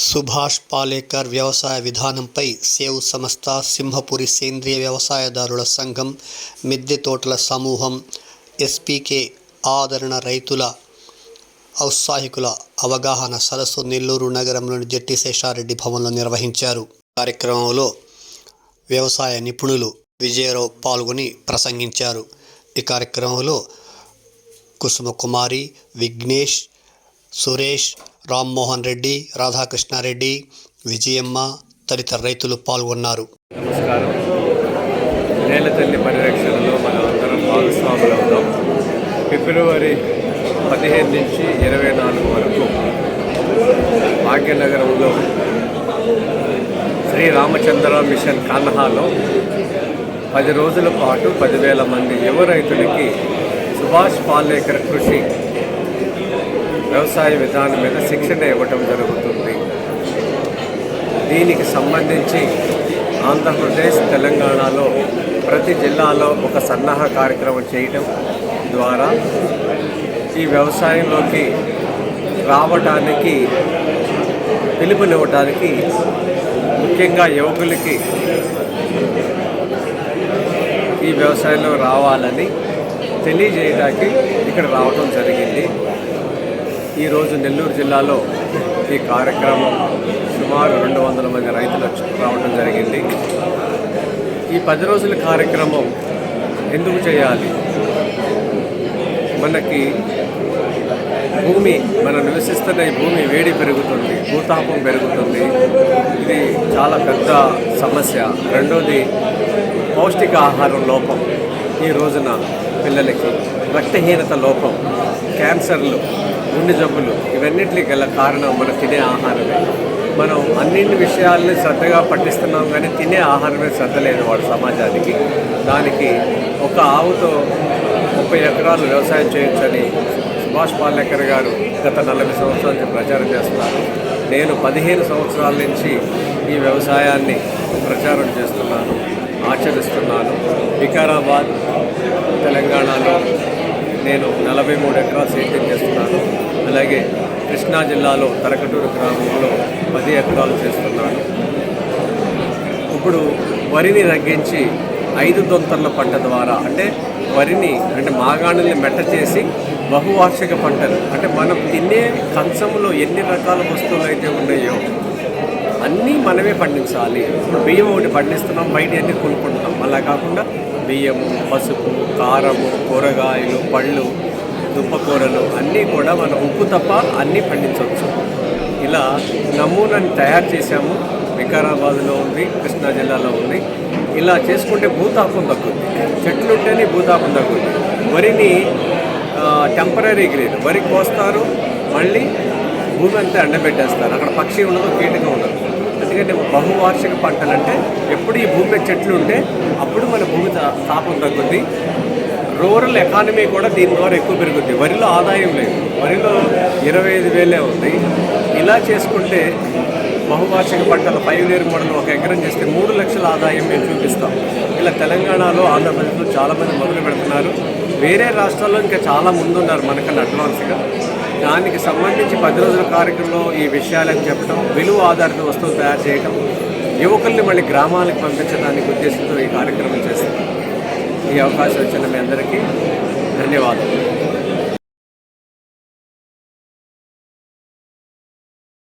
సుభాష్ పాలేకర్ వ్యవసాయ విధానంపై సేవ్ సంస్థ సింహపురి సేంద్రియ వ్యవసాయదారుల సంఘం మిద్దె తోటల సమూహం ఎస్పీకే ఆదరణ రైతుల ఔత్సాహికుల అవగాహన సరస్సు నెల్లూరు నగరంలోని జట్టి శేషారెడ్డి భవన్లో నిర్వహించారు. కార్యక్రమంలో వ్యవసాయ నిపుణులు విజయరావు పాల్గొని ప్రసంగించారు. ఈ కార్యక్రమంలో కుసుమకుమారి విఘ్నేష్ సురేష్ రామ్మోహన్ రెడ్డి రాధాకృష్ణారెడ్డి విజయమ్మ తదితర రైతులు పాల్గొన్నారు. నమస్కారం. నేల తల్లి పరిరక్షణలో మనం అందరం భాగస్వాములు అవుతాం ఫిబ్రవరి పదిహేను నుంచి ఇరవై నాలుగు వరకు భాగ్యనగరంలో శ్రీ రామచంద్ర మిషన్ కాన్హాలో పది రోజుల పాటు పదివేల మంది యువ రైతులకి సుభాష్ పాలేకర్ కృషి వ్యవసాయ విధానం మీద శిక్షణ ఇవ్వటం జరుగుతుంది. దీనికి సంబంధించి ఆంధ్రప్రదేశ్ తెలంగాణలో ప్రతి జిల్లాలో ఒక సన్నాహ కార్యక్రమం చేయటం ద్వారా ఈ వ్యవసాయంలోకి రావటానికి పిలుపునివ్వటానికి ముఖ్యంగా యువకులకి ఈ వ్యవసాయంలో రావాలని తెలియజేయడానికి ఇక్కడ రావటం జరిగింది. ఈరోజు నెల్లూరు జిల్లాలో ఈ కార్యక్రమం సుమారు రెండు వందల మంది రైతులు రావడం జరిగింది. ఈ పది రోజుల కార్యక్రమం ఎందుకు చేయాలి? మనకి భూమి మనం నివసిస్తున్న ఈ భూమి వేడి పెరుగుతుంది భూతాపం పెరుగుతుంది. ఇది చాలా పెద్ద సమస్య. రెండోది పౌష్టికాహారం లోపం. ఈ రోజున పిల్లలకి రక్తహీనత లోపం క్యాన్సర్లు గుండె జబ్బులు ఇవన్నిటికి గల కారణం మనం తినే ఆహారమే. మనం అన్నింటి విషయాల్ని శ్రద్ధగా పట్టిస్తున్నాం కానీ తినే ఆహారమే శ్రద్ధ లేదు వాడు సమాజానికి. దానికి ఒక ఆవుతో ముప్పై ఎకరాలు వ్యవసాయం చేయొచ్చని సుభాష్ పాలేకర్ గారు గత నలభై సంవత్సరాల నుంచి ప్రచారం చేస్తున్నారు. నేను పదిహేను సంవత్సరాల నుంచి ఈ వ్యవసాయాన్ని ప్రచారం చేస్తున్నాను ఆచరిస్తున్నాను. వికారాబాద్ తెలంగాణలో నేను నలభై మూడు ఎకరాలు సేద్యం చేస్తున్నాను. అలాగే కృష్ణా జిల్లాలో తరకటూరు గ్రామంలో పది ఎకరాలు చేస్తున్నాను. ఇప్పుడు వరిని రగ్గించి ఐదు దొంతర్ల పంట ద్వారా అంటే వరిని అంటే మాగాణుల్ని మెట్ట చేసి బహువార్షిక పంటలు అంటే మనం తినే కంచంలో ఎన్ని రకాల వస్తువులు అయితే ఉన్నాయో అన్నీ మనమే పండించాలి. ఇప్పుడు బియ్యం ఒకటి పండిస్తున్నాం బయట అన్ని కొనుక్కుంటున్నాం అలా కాకుండా బియ్యము పసుపు కారము కూరగాయలు పళ్ళు దుంపకూరలు అన్నీ కూడా మనం ఉప్పు తప్ప అన్నీ పండించవచ్చు. ఇలా నమూనాని తయారు చేశాము. వికారాబాద్లో ఉంది కృష్ణా జిల్లాలో ఉంది. ఇలా చేసుకుంటే భూతాపం తగ్గుద్ది. చెట్లు ఉంటేనే భూతాపం తగ్గుద్ది. వరిని టెంపరీ గ్రీన్ వరి కోస్తారు మళ్ళీ భూమి అంతా ఎండబెట్టేస్తారు. అక్కడ పక్షి ఉండదు కీటకం ఉండదు. ఎందుకంటే బహువార్షిక పంటలు అంటే ఎప్పుడు ఈ భూమి మీద చెట్లు ఉంటే అప్పుడు మన భూమి తాపం తగ్గుద్ది. రూరల్ ఎకానమీ కూడా దీని ద్వారా ఎక్కువ పెరుగుద్ది. వరిలో ఆదాయం లేదు. వరిలో ఇరవై ఐదు వేలే ఉంది. ఇలా చేసుకుంటే బహువార్షిక పంటల ఫైవ్ మోడల్ ఒక ఎకరం చేస్తే మూడు లక్షల ఆదాయం మేము చూపిస్తాం. ఇలా తెలంగాణలో ఆంధ్రప్రదేశ్లో చాలామంది మొదలు పెడుతున్నారు. వేరే రాష్ట్రాల్లో ఇంకా చాలా ముందున్నారు మనకన్నా అడ్వాన్స్గా. దానికి సంబంధించి పది రోజుల కార్యక్రమంలో ఈ విషయాలని చెప్పడం విలువ ఆధారిత వస్తువులు తయారు చేయడం యువకుల్ని మళ్ళీ గ్రామాలకు పంపించడానికి ఉద్దేశంతో ఈ కార్యక్రమం చేస్తున్నాం. ఈ అవకాశం వచ్చిన మీ అందరికీ ధన్యవాదాలు.